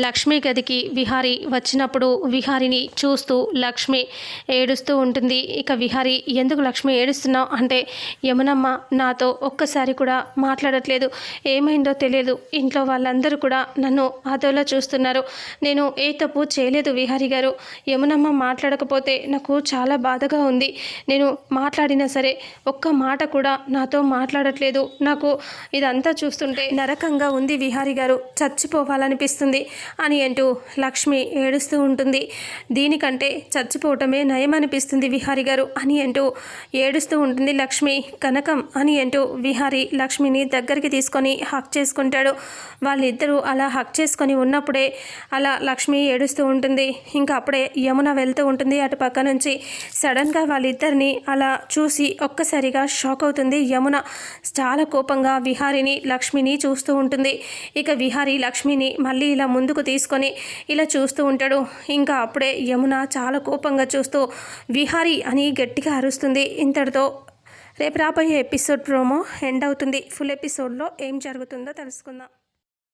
లక్ష్మి గదికి విహారి వచ్చినప్పుడు విహారిని చూస్తూ లక్ష్మి ఏడుస్తూ ఉంటుంది. ఇక విహారి ఎందుకు లక్ష్మి ఏడుస్తున్నావు? అంటే యమునమ్మ నాతో ఒక్కసారి కూడా మాట్లాడట్లేదు. ఏమైందో తెలియదు. ఇంట్లో వాళ్ళందరూ కూడా నన్ను అదోలా చూస్తున్నారు. నేను ఏ తప్పు చేయలేదు విహారి గారు. యమునమ్మ మాట్లాడకపోతే నాకు చాలా బాధగా ఉంది. నేను మాట్లాడినా సరే ఒక్క మాట కూడా నాతో మాట్లాడట్లేదు. నాకు ఇదంతా చూస్తుంటే నరకంగా ఉంది విహారి గారు. చచ్చిపోవాలనిపిస్తుంది. అని అంటూ లక్ష్మి ఏడుస్తూ ఉంటుంది. దీనికంటే చచ్చిపోవటమే నయమనిపిస్తుంది విహారి గారు అని అంటూ ఏడుస్తూ ఉంటుంది లక్ష్మి. కనకం అని అంటూ విహారి లక్ష్మిని దగ్గరికి తీసుకొని హక్ చేసుకుంటాడు. వాళ్ళిద్దరూ అలా హక్ చేసుకొని ఉన్నప్పుడే అలా లక్ష్మి ఏడుస్తూ ఉంటుంది. ఇంకా అప్పుడే యమున వెళ్తూ ఉంటుంది అటు పక్క నుంచి. సడన్గా వాళ్ళిద్దరిని అలా చూసి ఒక్కసారిగా షాక్ అవుతుంది యమున. చాలా కోపంగా విహారిని లక్ష్మిని చూస్తూ ఉంటుంది. ఇక విహారి లక్ష్మిని మళ్ళీ ఇలా ముందు ముందుకు తీసుకొని ఇలా చూస్తూ ఉంటాడు. ఇంకా అప్పుడే యమున చాలా కోపంగా చూస్తూ విహారి అని గట్టిగా అరుస్తుంది. ఇంతటితో రేపు రాబోయే ఎపిసోడ్ ప్రోమో ఎండ్ అవుతుంది. ఫుల్ ఎపిసోడ్లో ఏం జరుగుతుందో తెలుసుకుందాం.